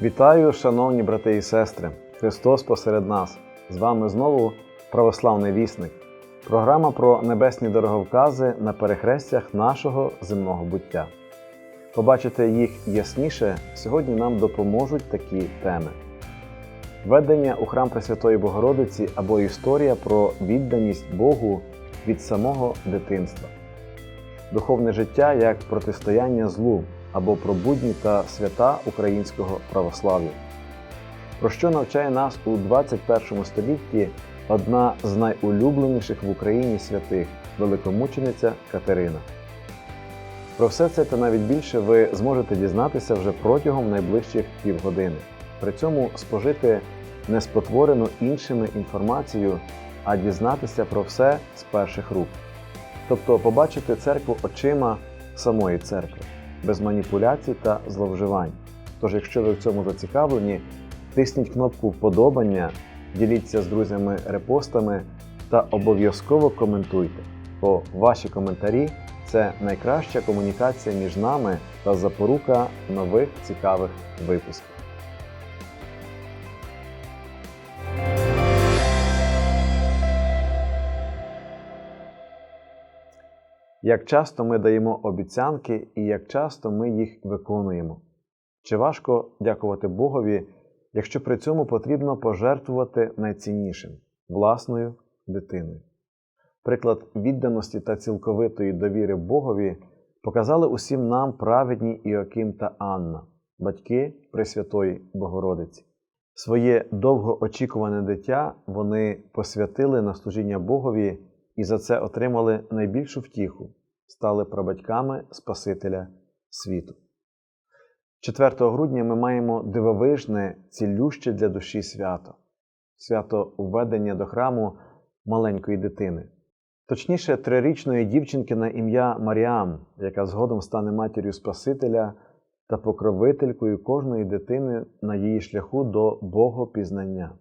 Вітаю, шановні брати і сестри! Христос посеред нас. З вами знову православний вісник. Програма про небесні дороговкази на перехрестях нашого земного буття. Побачити їх ясніше сьогодні нам допоможуть такі теми: Ведення у храм Пресвятої Богородиці або історія про відданість Богу від самого дитинства, духовне життя як протистояння злу або про будні та свята українського православ'я. Про що навчає нас у 21 столітті одна з найулюбленіших в Україні святих великомучениця Катерина. Про все це та навіть більше ви зможете дізнатися вже протягом найближчих півгодини. При цьому спожити неспотворену іншими інформацію, а дізнатися про все з перших рук. Тобто побачити церкву очима самої церкви, без маніпуляцій та зловживань. Тож, якщо ви в цьому зацікавлені, тисніть кнопку вподобання, діліться з друзями репостами та обов'язково коментуйте, бо ваші коментарі це найкраща комунікація між нами та запорука нових цікавих випусків. Як часто ми даємо обіцянки і як часто ми їх виконуємо? Чи важко дякувати Богові, якщо при цьому потрібно пожертвувати найціннішим власною дитиною? Приклад відданості та цілковитої довіри Богові показали усім нам праведні Іоким та Анна, батьки Пресвятої Богородиці. Своє довгоочікуване дитя вони посвятили на служіння Богові і за це отримали найбільшу втіху, стали прабатьками Спасителя світу. 4 грудня ми маємо дивовижне, цілюще для душі свято свято введення до храму маленької дитини. Точніше, трирічної дівчинки на ім'я Маріам, яка згодом стане матір'ю Спасителя та покровителькою кожної дитини на її шляху до Богопізнання.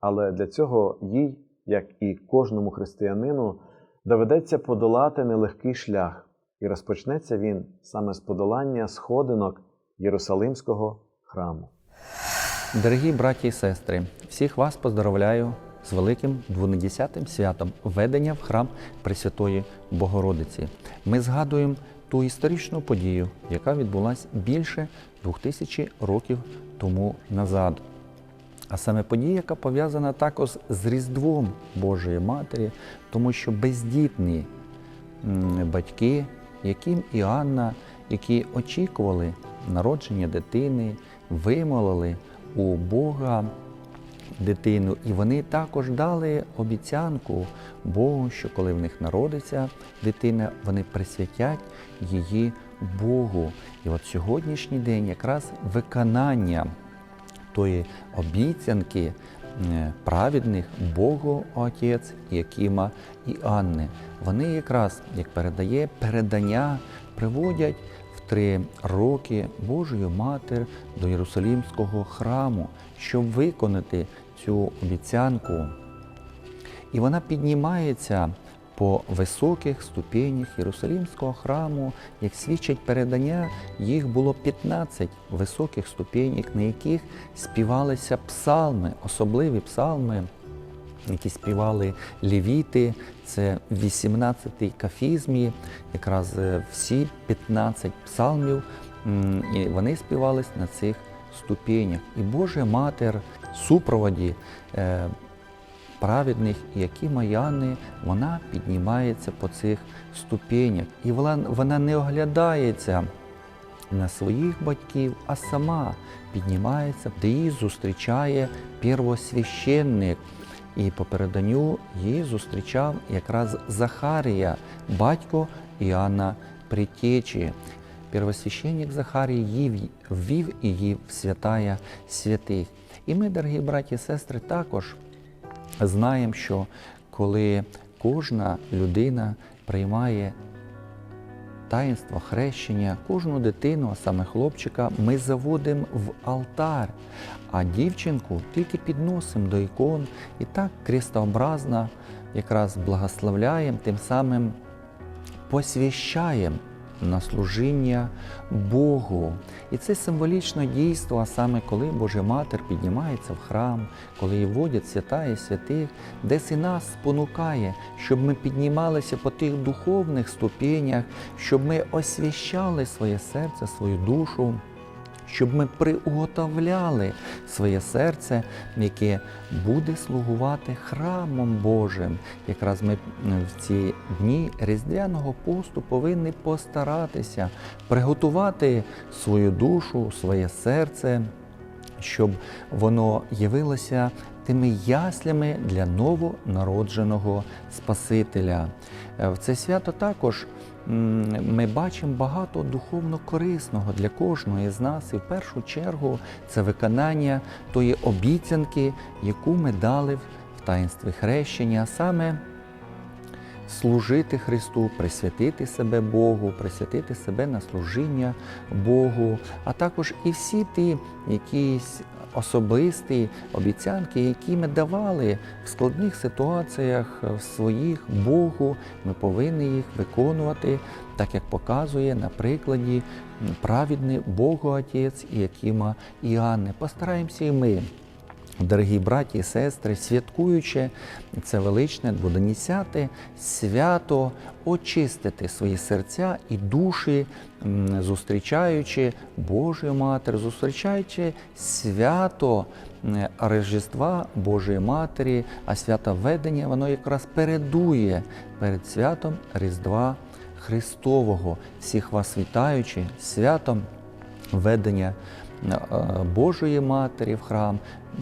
Але для цього їй, як і кожному християнину, доведеться подолати нелегкий шлях, і розпочнеться він саме з подолання сходинок Єрусалимського храму. Дорогі браті і сестри, всіх вас поздоровляю з великим двонедесятим святом введення в храм Пресвятої Богородиці. Ми згадуємо ту історичну подію, яка відбулася більше двох тисячі років тому назад. А саме подія, яка пов'язана також з Різдвом Божої Матері, тому що бездітні батьки, яким і Анна, які очікували народження дитини, вимолили у Бога дитину, і вони також дали обіцянку Богу, що коли в них народиться дитина, вони присвятять її Богу. І от сьогоднішній день якраз виконання тої обіцянки е, праведних Богу Отець Якима і Анни. Вони якраз, як передає передання, приводять в три роки Божою Матір до Єрусалімського храму, щоб виконати цю обіцянку. І вона піднімається по високих ступенях Єрусалімського храму, як свідчить передання, їх було 15 високих ступенек, на яких співалися псалми, особливі псалми, які співали лівіти. Це в 18-й кафізмі, якраз е, всі 15 псалмів, і вони співались на цих ступенях. І Божа Матер супроводі праведних, які Маяни, вона піднімається по цих ступенях. І вона, вона не оглядається на своїх батьків, а сама піднімається, де її зустрічає первосвященник. І по переданню її зустрічав якраз Захарія, батько Іоанна Притечі. Первосвященник Захарій її ввів її в святая святих. І ми, дорогі браті і сестри, також знаємо, що коли кожна людина приймає таїнство хрещення, кожну дитину, а саме хлопчика, ми заводимо в алтар, а дівчинку тільки підносимо до ікон і так крестообразно якраз благословляємо, тим самим посвящаємо на служіння Богу. І це символічне дійство, саме коли Божа Матер піднімається в храм, коли її водять свята і святих, десь і нас спонукає, щоб ми піднімалися по тих духовних ступенях, щоб ми освящали своє серце, свою душу щоб ми приуготовляли своє серце, яке буде слугувати храмом Божим. Якраз ми в ці дні Різдвяного посту повинні постаратися приготувати свою душу, своє серце, щоб воно явилося тими яслями для новонародженого Спасителя. Е, В це свято також ми бачимо багато духовно корисного для кожного з нас, і в першу чергу це виконання тої обіцянки, яку ми дали в таїнстві хрещення, а саме служити Христу, присвятити себе Богу, присвятити себе на служіння Богу, а також і всі ті якісь особисті обіцянки, які ми давали в складних ситуаціях в своїх Богу, ми повинні їх виконувати, так як показує на прикладі праведний Богу Отець і Якима Іоанни. Постараємося і ми. Дорогі браті і сестри, святкуючи це величне дводенісяте свято, очистити свої серця і душі, зустрічаючи Божу Матір, зустрічаючи свято Рождества Божої Матері, а свято ведення воно якраз передує перед святом Різдва Христового. Всіх вас вітаючи, святом ведення е, Божої Матері в храм.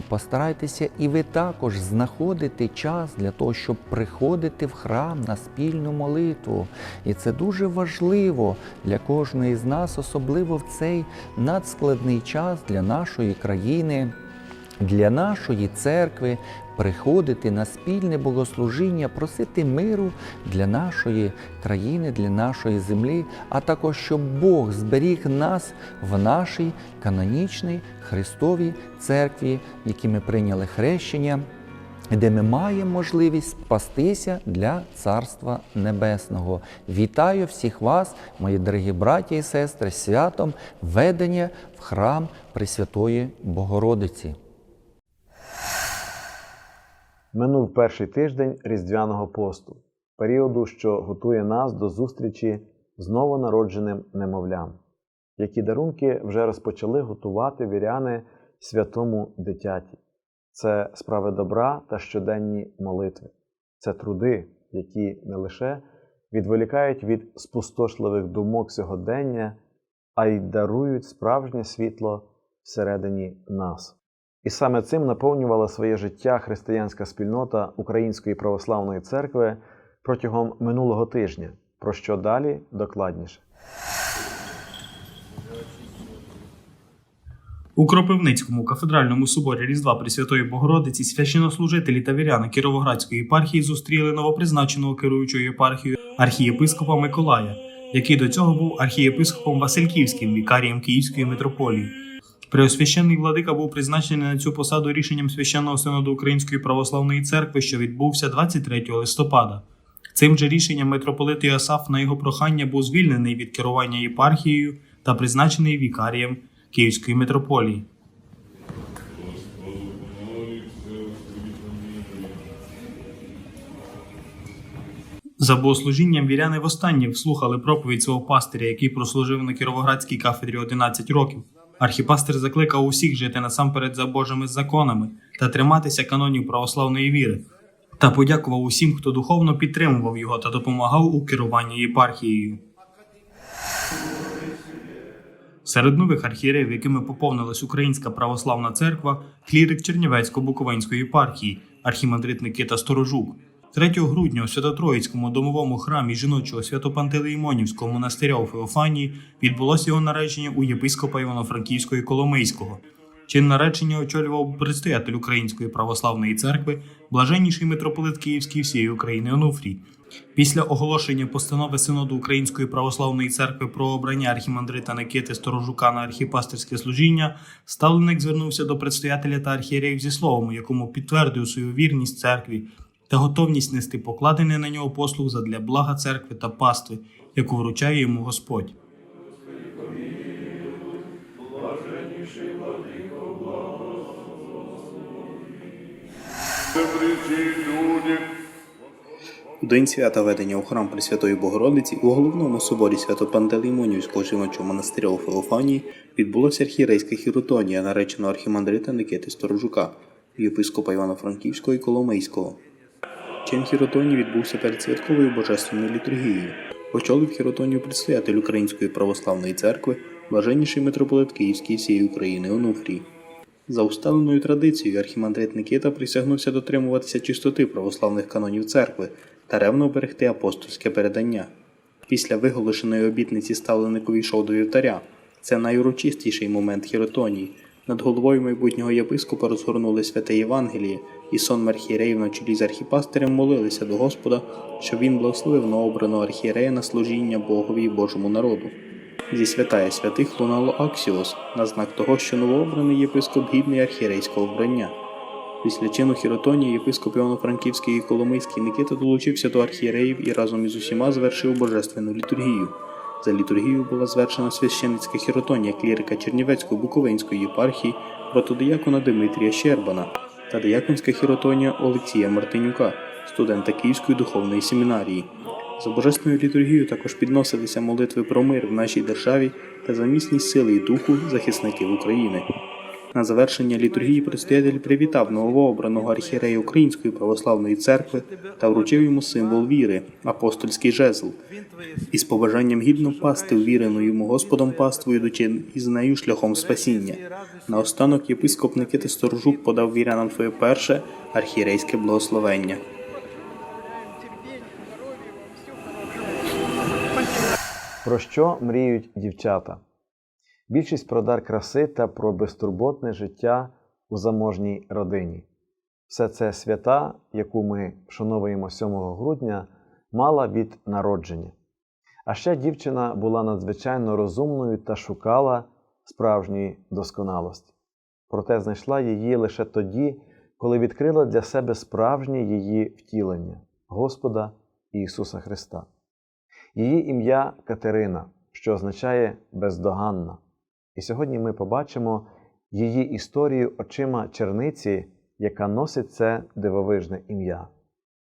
Постарайтеся і ви також знаходити час для того, щоб приходити в храм на спільну молитву. І це дуже важливо для кожної з нас, особливо в цей надскладний час для нашої країни. Для нашої церкви приходити на спільне богослужіння, просити миру для нашої країни, для нашої землі, а також щоб Бог зберіг нас в нашій канонічній Христовій церкві, в якій ми прийняли хрещення, де ми маємо можливість спастися для Царства Небесного. Вітаю всіх вас, мої дорогі браті і сестри, святом ведення в храм Пресвятої Богородиці. Минув перший тиждень Різдвяного посту, періоду, що готує нас до зустрічі з новонародженим немовлям, які дарунки вже розпочали готувати віряни святому дитяті. Це справи добра та щоденні молитви, це труди, які не лише відволікають від спустошливих думок сьогодення, а й дарують справжнє світло всередині нас. І саме цим наповнювала своє життя християнська спільнота Української православної церкви протягом минулого тижня, про що далі докладніше. У Кропивницькому кафедральному соборі Різдва Пресвятої Богородиці священнослужителі та віряни Кіровоградської єпархії зустріли новопризначеного керуючого єпархією архієпископа Миколая, який до цього був архієпископом Васильківським, вікарієм Київської митрополії. Преосвященний владика був призначений на цю посаду рішенням священного синоду Української православної церкви, що відбувся 23 листопада. Цим же рішенням митрополит Іосаф на його прохання був звільнений від керування єпархією та призначений вікарієм Київської митрополії. За богослужінням віряни востаннє вслухали проповідь свого пастиря, який прослужив на Кіровоградській кафедрі 11 років. Архіпастир закликав усіх жити насамперед за Божими законами та триматися канонів православної віри, та подякував усім, хто духовно підтримував його та допомагав у керуванні єпархією. Серед нових архієреїв, якими поповнилась Українська православна церква, клірик Чернівецько-Буковинської єпархії, архімандрит Никита Сторожук. 3 грудня у Свято-Троїцькому домовому храмі жіночого Свято-Пантелеймонівського монастиря у Феофанії відбулося його наречення у єпископа Івано-Франківського і Коломийського. Чин наречення очолював предстоятель Української православної церкви, блаженніший митрополит Київський всієї України Онуфрій. Після оголошення постанови Синоду Української православної церкви про обрання архімандрита Никити Сторожука на архіпастерське служіння, ставленик звернувся до предстоятеля та архієреїв зі словом, якому підтвердив свою вірність церкві та готовність нести покладений на нього послуг задля блага церкви та пастви, яку вручає йому Господь. У день свята ведення у храм Пресвятої Богородиці у головному соборі Свято-Пантелеймонівського жіночого монастиря у Феофанії відбулася архірейська хіротонія, наречена архімандрита Никити Сторожука, єпископа Івано-Франківського і Коломийського. Чин хіротонії відбувся перед святковою божественною літургією. Очолив хіротонію предстоятель Української православної церкви, блаженніший митрополит Київський всієї України Онуфрій. За усталеною традицією архімандрит Никита присягнувся дотримуватися чистоти православних канонів церкви та ревно берегти апостольське передання. Після виголошеної обітниці ставленик увійшов до вівтаря. Це найурочистіший момент хіротонії. Над головою майбутнього єпископа розгорнули святе Євангеліє, і сон архієреїв на чолі з архіпастирем молилися до Господа, щоб він благословив новообраного архієрея на служіння Богові і Божому народу. Зі святая святих лунало Аксіос на знак того, що новообраний єпископ гідний архієрейського вбрання. Після чину хіротонії єпископ Івано-Франківський і Коломийський Никита долучився до архієреїв і разом із усіма звершив божественну літургію. За літургію була звершена священницька хіротонія клірика Чернівецько-Буковинської єпархії протодиякона Димитрія Щербана та дияконська хіротонія Олексія Мартинюка, студента Київської духовної семінарії. За божественною літургією також підносилися молитви про мир в нашій державі та за міцність сили і духу захисників України. На завершення літургії предстоятель привітав новообраного архієрея Української православної церкви та вручив йому символ віри апостольський жезл, із побажанням гідно пасти ввірену йому Господом паствою йдучи із нею шляхом спасіння. Наостанок єпископ Никита Сторожук подав вірянам своє перше архієрейське благословення. Про що мріють дівчата? Більшість про дар краси та про безтурботне життя у заможній родині. Все це свята, яку ми вшановуємо 7 грудня, мала від народження. А ще дівчина була надзвичайно розумною та шукала справжньої досконалості. Проте знайшла її лише тоді, коли відкрила для себе справжнє її втілення Господа Ісуса Христа. Її ім'я Катерина, що означає бездоганна. І сьогодні ми побачимо її історію очима черниці, яка носить це дивовижне ім'я,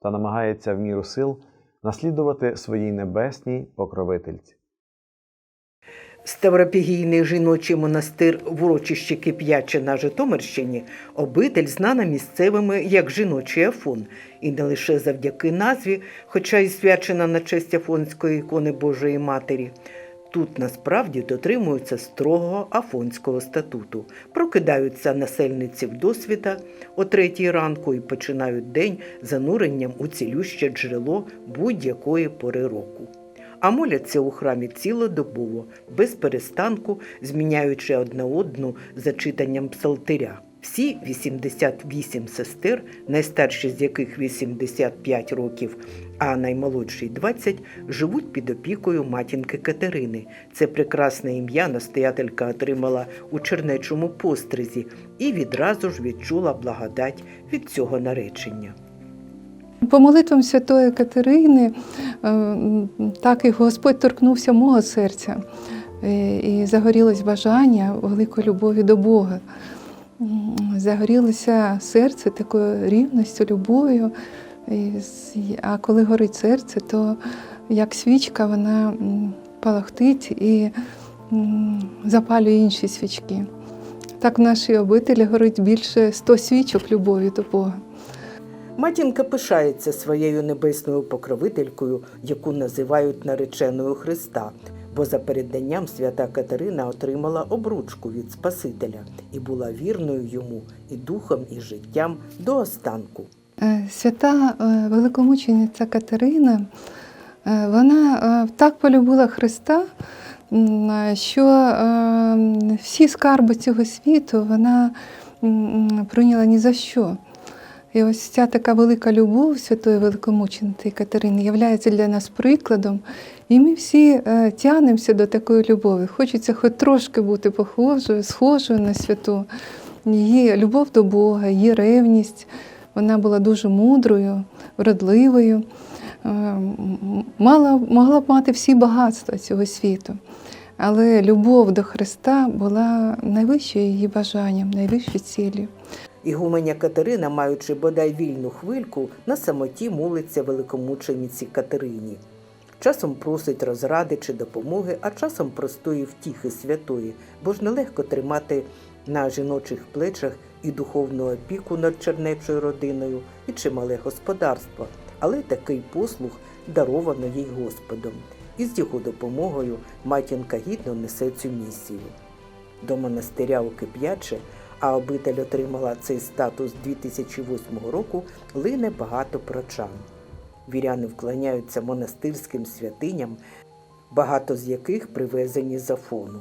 та намагається в міру сил наслідувати своїй небесній покровительці. Ставропігійний жіночий монастир в урочищі Кип'яче на Житомирщині обитель знана місцевими як жіночий Афон, і не лише завдяки назві, хоча й свячена на честь Афонської ікони Божої Матері. Тут насправді дотримуються строгого афонського статуту, прокидаються насельниці в досвіта о третій ранку і починають день зануренням у цілюще джерело будь-якої пори року а моляться у храмі цілодобово, без перестанку, зміняючи одна одну за читанням псалтиря. Всі 88 сестер, найстарші з яких 85 років, а наймолодший 20, живуть під опікою матінки Катерини. Це прекрасне ім'я настоятелька отримала у чернечому постризі і відразу ж відчула благодать від цього наречення. По молитвам Святої Катерини е, так і Господь торкнувся мого серця е, і загорілось бажання великої любові до Бога. Загорілося серце такою рівністю, любов'ю. А коли горить серце, то як свічка вона палахтить і запалює інші свічки. Так в нашій обителі горить більше 100 свічок любові до Бога. Матінка пишається своєю небесною покровителькою, яку називають нареченою Христа, бо за переданням свята Катерина отримала обручку від Спасителя і була вірною йому і духом, і життям до останку. Е, Свята е, великомучениця Катерина, е, вона так полюбила Христа, що всі скарби цього світу вона прийняла ні за що. І ось ця така велика любов святої великомучениці Катерини є для нас прикладом. І ми всі е, тягнемося до такої любові. Хочеться хоч трошки бути похожою, схожою на святу. Її любов до Бога, її ревність. Вона була дуже мудрою, вродливою. м, мала, могла б мати всі багатства цього світу. Але любов до Христа була найвищою її бажанням, найвищою ціллю. Ігуменя Катерина, маючи бодай вільну хвильку, на самоті молиться великомучениці Катерині. Часом просить розради чи допомоги, а часом простої втіхи святої, бо ж нелегко тримати на жіночих плечах і духовну опіку над чернечою родиною, і чимале господарство. Але такий послуг даровано їй Господом. І з його допомогою матінка гідно несе цю місію. До монастиря у Кип'яче, а обитель отримала цей статус 2008 року, лине багато прочан. Віряни вклоняються монастирським святиням, багато з яких привезені з Афону,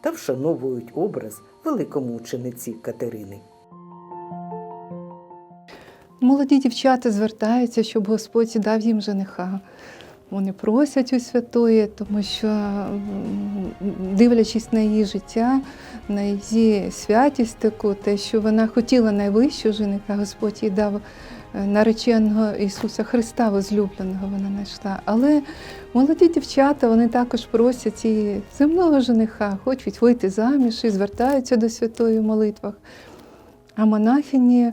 та вшановують образ великомучениці Катерини. Молоді дівчата звертаються, щоб Господь дав їм жениха. Вони просять у святої, тому що, дивлячись на її життя, на її святість таку, те, що вона хотіла найвищого жениха, Господь їй дав е, нареченого Ісуса Христа, возлюбленого вона знайшла. Але молоді дівчата вони також просять і земного жениха, хочуть вийти заміж і звертаються до святої в молитвах. А монахині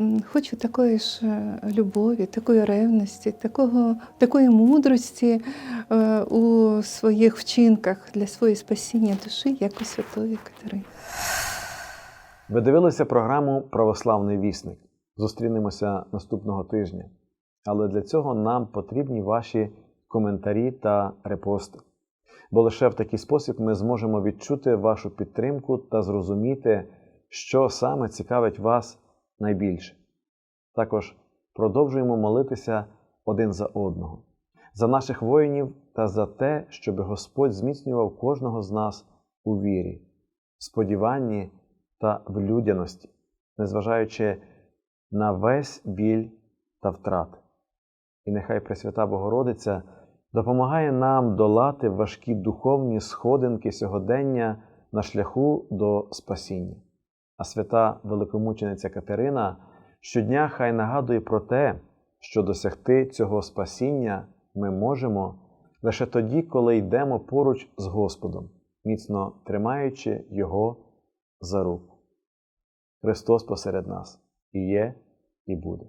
м, хочуть такої ж е, любові, такої ревності, такого, такої мудрості е, у своїх вчинках для своєї спасіння душі, як у святої Катерини. Ви дивилися програму Православний вісник. Зустрінемося наступного тижня. Але для цього нам потрібні ваші коментарі та репости. Бо лише в такий спосіб ми зможемо відчути вашу підтримку та зрозуміти, що саме цікавить вас найбільше. Також продовжуємо молитися один за одного, за наших воїнів та за те, щоб Господь зміцнював кожного з нас у вірі, сподіванні та в людяності, незважаючи на весь біль та втрати. І нехай Пресвята Богородиця допомагає нам долати важкі духовні сходинки сьогодення на шляху до спасіння. А свята великомучениця Катерина щодня хай нагадує про те, що досягти цього спасіння ми можемо лише тоді, коли йдемо поруч з Господом, міцно тримаючи Його за руку. Христос посеред нас і є, і буде.